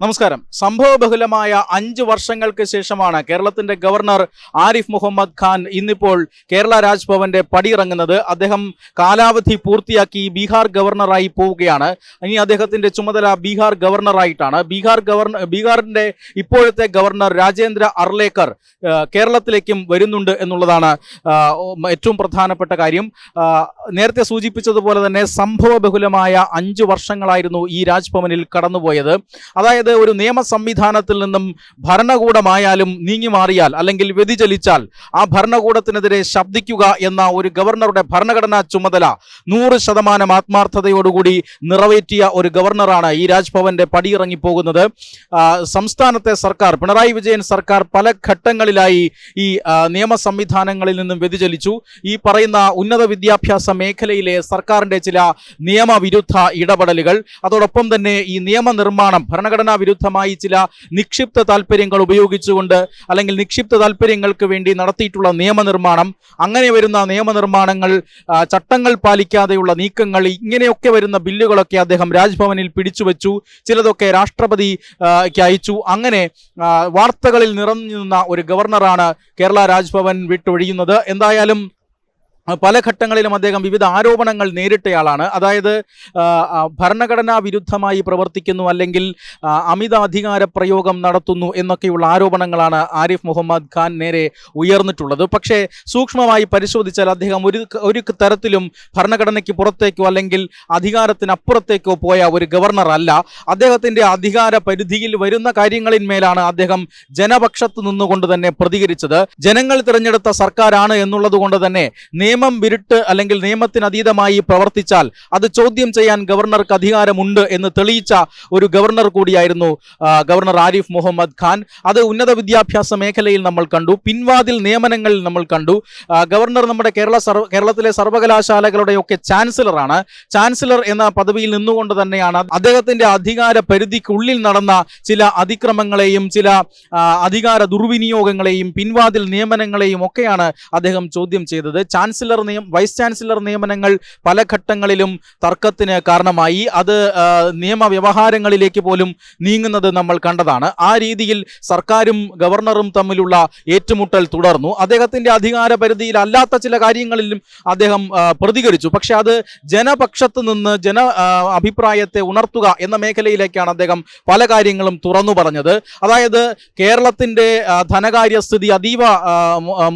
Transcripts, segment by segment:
നമസ്കാരം. സംഭവബഹുലമായ അഞ്ച് വർഷങ്ങൾക്ക് ശേഷമാണ് കേരളത്തിന്റെ ഗവർണർ ആരിഫ് മുഹമ്മദ് ഖാൻ ഇന്നിപ്പോൾ കേരള രാജ്ഭവന്റെ പടിയിറങ്ങുന്നത്. അദ്ദേഹം കാലാവധി പൂർത്തിയാക്കി ബീഹാർ ഗവർണറായി പോവുകയാണ്. ഇനി അദ്ദേഹത്തിന്റെ ചുമതല ബീഹാർ ഗവർണറായിട്ടാണ്. ബീഹാർ ഗവർണർ ബീഹാറിന്റെ ഇപ്പോഴത്തെ ഗവർണർ രാജേന്ദ്ര അർലേക്കർ കേരളത്തിലേക്കും വരുന്നുണ്ട് എന്നുള്ളതാണ് ഏറ്റവും പ്രധാനപ്പെട്ട കാര്യം. നേരത്തെ സൂചിപ്പിച്ചതുപോലെ തന്നെ സംഭവബഹുലമായ അഞ്ച് വർഷങ്ങളായിരുന്നു ഈ രാജ്ഭവനിൽ കടന്നുപോയത്. അതായത് ഒരു നിയമ സംവിധാനത്തിൽ നിന്നും ഭരണകൂടമായാലും നീങ്ങി മാറിയാൽ അല്ലെങ്കിൽ വ്യതിചലിച്ചാൽ ആ ഭരണകൂടത്തിനെതിരെ ശബ്ദിക്കുക എന്ന ഒരു ഗവർണറുടെ ഭരണഘടനാ ചുമതല നൂറ് ശതമാനം ആത്മാർത്ഥതയോടുകൂടി നിറവേറ്റിയ ഒരു ഗവർണറാണ് ഈ രാജ്ഭവന്റെ പടിയിറങ്ങിപ്പോകുന്നത്. സംസ്ഥാനത്തെ സർക്കാർ പിണറായി വിജയൻ സർക്കാർ പല ഘട്ടങ്ങളിലായി ഈ നിയമ സംവിധാനങ്ങളിൽ നിന്നും വ്യതിചലിച്ചു. ഈ പറയുന്ന ഉന്നത വിദ്യാഭ്യാസ മേഖലയിലെ സർക്കാരിന്റെ ചില നിയമവിരുദ്ധ ഇടപെടലുകൾ അതോടൊപ്പം തന്നെ ഈ നിയമനിർമ്മാണം ഭരണഘടനാ വിരുദ്ധമായി ചില നിക്ഷിപ്ത താല്പര്യങ്ങൾ ഉപയോഗിച്ചുകൊണ്ട് അല്ലെങ്കിൽ നിക്ഷിപ്ത താല്പര്യങ്ങൾക്ക് വേണ്ടി നടത്തിയിട്ടുള്ള നിയമനിർമ്മാണം അങ്ങനെ വരുന്ന നിയമനിർമ്മാണങ്ങൾ ചട്ടങ്ങൾ പാലിക്കാതെയുള്ള നീക്കങ്ങൾ ഇങ്ങനെയൊക്കെ വരുന്ന ബില്ലുകളൊക്കെ അദ്ദേഹം രാജ്ഭവനിൽ പിടിച്ചുവെച്ചു ചിലതൊക്കെ രാഷ്ട്രപതി അയച്ചു. അങ്ങനെ വാർത്തകളിൽ നിറഞ്ഞു നിന്ന ഒരു ഗവർണറാണ് കേരള രാജ്ഭവൻ വിട്ടൊഴിയുന്നത്. എന്തായാലും പല ഘട്ടങ്ങളിലും അദ്ദേഹം വിവിധ ആരോപണങ്ങൾ നേരിട്ടയാളാണ്. അതായത് ഭരണഘടനാ വിരുദ്ധമായി പ്രവർത്തിക്കുന്നു അല്ലെങ്കിൽ അമിത അധികാര പ്രയോഗം നടത്തുന്നു എന്നൊക്കെയുള്ള ആരോപണങ്ങളാണ് ആരിഫ് മുഹമ്മദ് ഖാൻ നേരെ ഉയർന്നിട്ടുള്ളത്. പക്ഷേ സൂക്ഷ്മമായി പരിശോധിച്ചാൽ അദ്ദേഹം ഒരു ഒരു തരത്തിലും ഭരണഘടനയ്ക്ക് പുറത്തേക്കോ അല്ലെങ്കിൽ അധികാരത്തിനപ്പുറത്തേക്കോ പോയ ഒരു ഗവർണർ അല്ല. അദ്ദേഹത്തിന്റെ അധികാര പരിധിയിൽ വരുന്ന കാര്യങ്ങളിന്മേലാണ് അദ്ദേഹം ജനപക്ഷത്ത് നിന്നുകൊണ്ട് തന്നെ പ്രതികരിച്ചത്. ജനങ്ങൾ തിരഞ്ഞെടുത്ത സർക്കാരാണ് എന്നുള്ളത് കൊണ്ട് തന്നെ നിയമം വിരുട്ട് അല്ലെങ്കിൽ നിയമത്തിനതീതമായി പ്രവർത്തിച്ചാൽ അത് ചോദ്യം ചെയ്യാൻ ഗവർണർക്ക് അധികാരമുണ്ട് എന്ന് തെളിയിച്ച ഒരു ഗവർണർ കൂടിയായിരുന്നു ഗവർണർ ആരിഫ് മുഹമ്മദ് ഖാൻ. അത് ഉന്നത വിദ്യാഭ്യാസ മേഖലയിൽ നമ്മൾ കണ്ടു പിൻവാതിൽ നിയമനങ്ങളിൽ നമ്മൾ കണ്ടു. ഗവർണർ നമ്മുടെ കേരള സർവ കേരളത്തിലെ സർവകലാശാലകളുടെയൊക്കെ ചാൻസലറാണ്. ചാൻസലർ എന്ന പദവിയിൽ നിന്നുകൊണ്ട് തന്നെയാണ് അദ്ദേഹത്തിന്റെ അധികാര പരിധിക്കുള്ളിൽ നടന്ന ചില അതിക്രമങ്ങളെയും ചില അധികാര ദുർവിനിയോഗങ്ങളെയും പിൻവാതിൽ നിയമനങ്ങളെയും ഒക്കെയാണ് അദ്ദേഹം ചോദ്യം ചെയ്തത്. ചാൻസലർ നിയം വൈസ് ചാൻസലർ നിയമനങ്ങൾ പല ഘട്ടങ്ങളിലും തർക്കത്തിന് കാരണമായി. അത് നിയമ വ്യവഹാരങ്ങളിലേക്ക് പോലും നീങ്ങുന്നത് നമ്മൾ കണ്ടതാണ്. ആ രീതിയിൽ സർക്കാരും ഗവർണറും തമ്മിലുള്ള ഏറ്റുമുട്ടൽ തുടർന്നു. അദ്ദേഹത്തിന്റെ അധികാര പരിധിയിലല്ലാത്ത ചില കാര്യങ്ങളിലും അദ്ദേഹം പ്രതികരിച്ചു. പക്ഷെ അത് ജനപക്ഷത്ത് നിന്ന് ജന അഭിപ്രായത്തെ ഉണർത്തുക എന്ന മേഖലയിലേക്കാണ് അദ്ദേഹം പല കാര്യങ്ങളും തുറന്നു പറഞ്ഞത്. അതായത് കേരളത്തിന്റെ ധനകാര്യ ധനകാര്യസ്ഥിതി അതീവ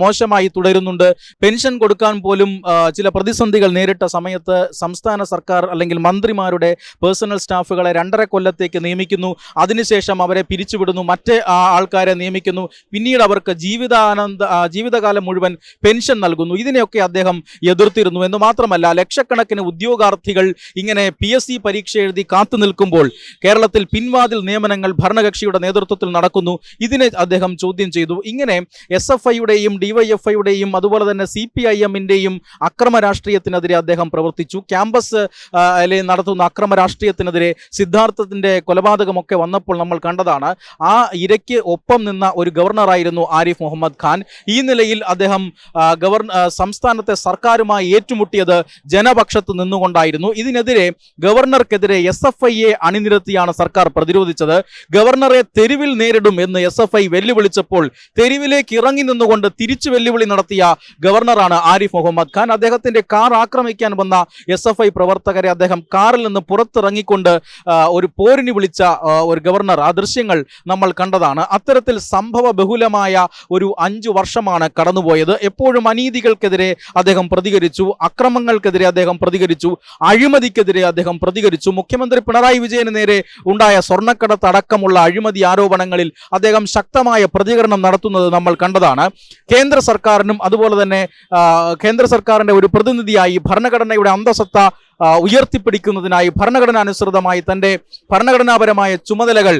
മോശമായി തുടരുന്നുണ്ട്. പെൻഷൻ കൊടുക്കാൻ പോലും ചില പ്രതിസന്ധികൾ നേരിട്ട സമയത്ത് സംസ്ഥാന സർക്കാർ അല്ലെങ്കിൽ മന്ത്രിമാരുടെ പേഴ്സണൽ സ്റ്റാഫുകളെ രണ്ടര കൊല്ലത്തേക്ക് നിയമിക്കുന്നു. അതിനുശേഷം അവരെ പിരിച്ചുവിടുന്നു. മറ്റ് ആൾക്കാരെ നിയമിക്കുന്നു. പിന്നീട് അവർക്ക് ജീവിതാനന്ദ ജീവിതകാലം മുഴുവൻ പെൻഷൻ നൽകുന്നു. ഇതിനെയൊക്കെ അദ്ദേഹം എതിർത്തിരുന്നു. എന്ന് മാത്രമല്ല ലക്ഷക്കണക്കിന് ഉദ്യോഗാർത്ഥികൾ ഇങ്ങനെ പി എസ് സി പരീക്ഷ എഴുതി കാത്തു നിൽക്കുമ്പോൾ കേരളത്തിൽ പിൻവാതിൽ നിയമനങ്ങൾ ഭരണകക്ഷിയുടെ നേതൃത്വത്തിൽ നടക്കുന്നു. ഇതിനെ അദ്ദേഹം ചോദ്യം ചെയ്തു. ഇങ്ങനെ എസ് എഫ് ഐയുടെയും ഡിവൈഎഫ്ഐയുടെയും അതുപോലെ തന്നെ സി പി ഐ എമ്മിന്റെയും അക്രമ രാഷ്ട്രീയത്തിനെതിരെ അദ്ദേഹം പ്രവർത്തിച്ചു. ക്യാമ്പസ് നടത്തുന്ന അക്രമ രാഷ്ട്രീയത്തിനെതിരെ സിദ്ധാർത്ഥത്തിന്റെ കൊലപാതകമൊക്കെ വന്നപ്പോൾ നമ്മൾ കണ്ടതാണ്. ആ ഇരയ്ക്ക് ഒപ്പം നിന്ന ഒരു ഗവർണറായിരുന്നു ആരിഫ് മുഹമ്മദ് ഖാൻ. ഈ നിലയിൽ അദ്ദേഹം ഗവർണർ ഗവർണ സംസ്ഥാനത്തെ സർക്കാരുമായി ഏറ്റുമുട്ടിയത് ജനപക്ഷത്ത് നിന്നുകൊണ്ടായിരുന്നു. ഇതിനെതിരെ ഗവർണർക്കെതിരെ എസ് എഫ് ഐയെ അണിനിരത്തിയാണ് സർക്കാർ പ്രതിരോധിച്ചത്. ഗവർണറെ തെരുവിൽ നേരിടും എന്ന് എസ് എഫ് ഐ വെല്ലുവിളിച്ചപ്പോൾ തെരുവിലേക്ക് ഇറങ്ങി നിന്നുകൊണ്ട് തിരിച്ചു വെല്ലുവിളി നടത്തിയ ഗവർണറാണ് ആരിഫ് മുഹമ്മദ് ഖാൻ അദ്ദേഹത്തിന്റെ കാർ ആക്രമിക്കാൻ വന്ന എസ് എഫ് ഐ പ്രവർത്തകരെ അദ്ദേഹം കാറിൽ നിന്ന് പുറത്തിറങ്ങിക്കൊണ്ട് ഒരു പോരിന് വിളിച്ച ഒരു ഗവർണർ. ആ ദൃശ്യങ്ങൾ നമ്മൾ കണ്ടതാണ്. അത്തരത്തിൽ സംഭവ ബഹുലമായ ഒരു അഞ്ചു വർഷമാണ് കടന്നുപോയത്. എപ്പോഴും അനീതികൾക്കെതിരെ അദ്ദേഹം പ്രതികരിച്ചു അക്രമങ്ങൾക്കെതിരെ അദ്ദേഹം പ്രതികരിച്ചു അഴിമതിക്കെതിരെ അദ്ദേഹം പ്രതികരിച്ചു. മുഖ്യമന്ത്രി പിണറായി വിജയന് നേരെ ഉണ്ടായ സ്വർണക്കടത്ത് അടക്കമുള്ള അഴിമതി ആരോപണങ്ങളിൽ അദ്ദേഹം ശക്തമായ പ്രതികരണം നടത്തുന്നത് നമ്മൾ കണ്ടതാണ്. കേന്ദ്ര സർക്കാരിനും അതുപോലെ തന്നെ കേന്ദ്ര സർക്കാരിന്റെ ഒരു പ്രതിനിധിയായി ഭരണഘടനയുടെ അന്തസത്ത ഉയർത്തിപ്പിടിക്കുന്നതിനായി ഭരണഘടനാനുസൃതമായി തന്റെ ഭരണഘടനാപരമായ ചുമതലകൾ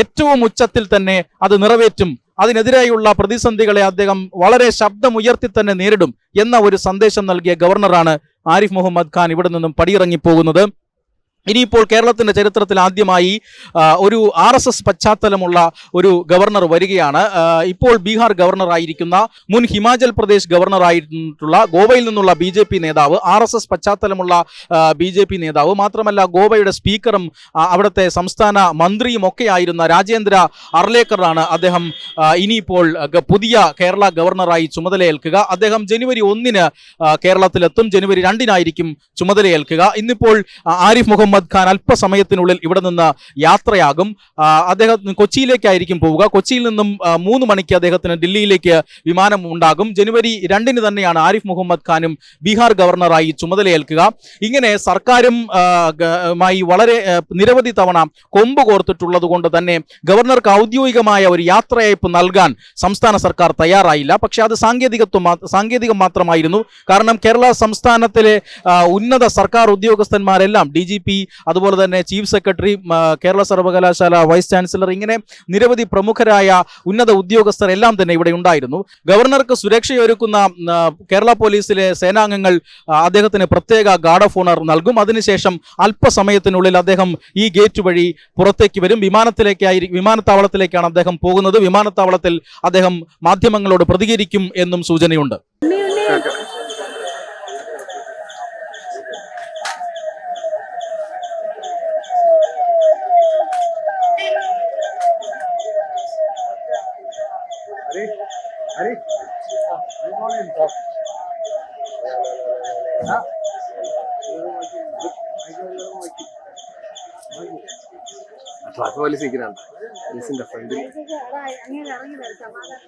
ഏറ്റവും ഉച്ചത്തിൽ തന്നെ അത് നിറവേറ്റും. അതിനെതിരെയുള്ള പ്രതിസന്ധികളെ അദ്ദേഹം വളരെ ശബ്ദമുയർത്തി തന്നെ നേരിടും എന്ന ഒരു സന്ദേശം നൽകിയ ഗവർണറാണ് ആരിഫ് മുഹമ്മദ് ഖാൻ ഇവിടെ നിന്നും പടിയിറങ്ങി പോകുന്നത്. ഇനിയിപ്പോൾ കേരളത്തിന്റെ ചരിത്രത്തിൽ ആദ്യമായി ഒരു ആർ എസ് എസ് പശ്ചാത്തലമുള്ള ഒരു ഗവർണർ വരികയാണ്. ഇപ്പോൾ ബീഹാർ ഗവർണറായിരിക്കുന്ന മുൻ ഹിമാചൽ പ്രദേശ് ഗവർണറായിട്ടുള്ള ഗോവയിൽ നിന്നുള്ള ബി ജെ പി നേതാവ് ആർ എസ് എസ് പശ്ചാത്തലമുള്ള ബി ജെ പി നേതാവ് മാത്രമല്ല ഗോവയുടെ സ്പീക്കറും അവിടുത്തെ സംസ്ഥാന മന്ത്രിയും ഒക്കെ ആയിരുന്ന രാജേന്ദ്ര അർലേക്കറാണ് അദ്ദേഹം ഇനിയിപ്പോൾ പുതിയ കേരള ഗവർണറായി ചുമതലയേൽക്കുക. അദ്ദേഹം ജനുവരി ഒന്നിന് കേരളത്തിലെത്തും. ജനുവരി രണ്ടിനായിരിക്കും ചുമതലയേൽക്കുക. ഇന്നിപ്പോൾ ആരിഫ് മുഹമ്മദ് ഖാൻ അല്പസമയത്തിനുള്ളിൽ ഇവിടെ നിന്ന് യാത്രയാകും. അദ്ദേഹം കൊച്ചിയിലേക്കായിരിക്കും പോവുക. കൊച്ചിയിൽ നിന്നും മൂന്ന് മണിക്ക് അദ്ദേഹത്തിന് ഡൽഹിയിലേക്ക് വിമാനം ഉണ്ടാകും. ജനുവരി രണ്ടിന് തന്നെയാണ് ആരിഫ് മുഹമ്മദ് ഖാനും ബീഹാർ ഗവർണറായി ചുമതലയേൽക്കുക. ഇങ്ങനെ സർക്കാരും മായി വളരെ നിരവധി തവണ കൊമ്പ് കോർത്തിട്ടുള്ളത് കൊണ്ട് തന്നെ ഗവർണർക്ക് ഔദ്യോഗികമായ ഒരു യാത്രയയപ്പ് നൽകാൻ സംസ്ഥാന സർക്കാർ തയ്യാറായില്ല. പക്ഷെ അത് സാങ്കേതികത്വം സാങ്കേതികം മാത്രമായിരുന്നു. കാരണം കേരള സംസ്ഥാനത്തിലെ ഉന്നത സർക്കാർ ഉദ്യോഗസ്ഥന്മാരെല്ലാം ഡി ജി പി അതുപോലെ തന്നെ ചീഫ് സെക്രട്ടറി കേരള സർവകലാശാല വൈസ് ചാൻസലർ ഇങ്ങനെ നിരവധി പ്രമുഖരായ ഉന്നത ഉദ്യോഗസ്ഥർ എല്ലാം തന്നെ ഇവിടെ ഉണ്ടായിരുന്നു. ഗവർണർക്ക് സുരക്ഷയൊരുക്കുന്ന കേരള പോലീസിലെ സേനാംഗങ്ങൾ അദ്ദേഹത്തിന് പ്രത്യേക ഗാർഡ് ഓഫ് ഓണർ നൽകും. അതിനുശേഷം അല്പസമയത്തിനുള്ളിൽ അദ്ദേഹം ഈ ഗേറ്റ് വഴി പുറത്തേക്ക് വരും. വിമാനത്തിലേക്കായി വിമാനത്താവളത്തിലേക്കാണ് അദ്ദേഹം പോകുന്നത്. വിമാനത്താവളത്തിൽ അദ്ദേഹം മാധ്യമങ്ങളോട് പ്രതികരിക്കും എന്നും സൂചനയുണ്ട്. ട്രാഫിക് പോലീസ് നിൽക്കുന്നുണ്ട് പോലീസിന്റെ ഫ്രണ്ടിൽ സമാധാനം.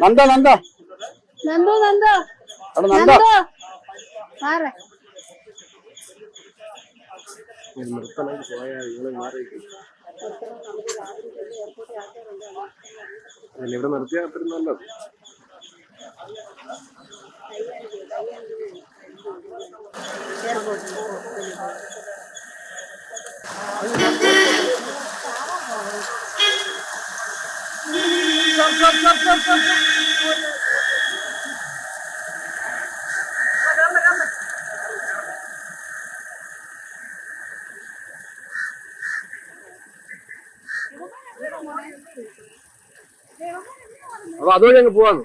നന്ദ നന്ദ. നന്ദു നന്ദു. മാറ്. നിർത്തലേക്ക് പോയാൽ ഇവിടെ നിർത്തിയാൽ അത്രയും നല്ലത്. Ладонь, Буану.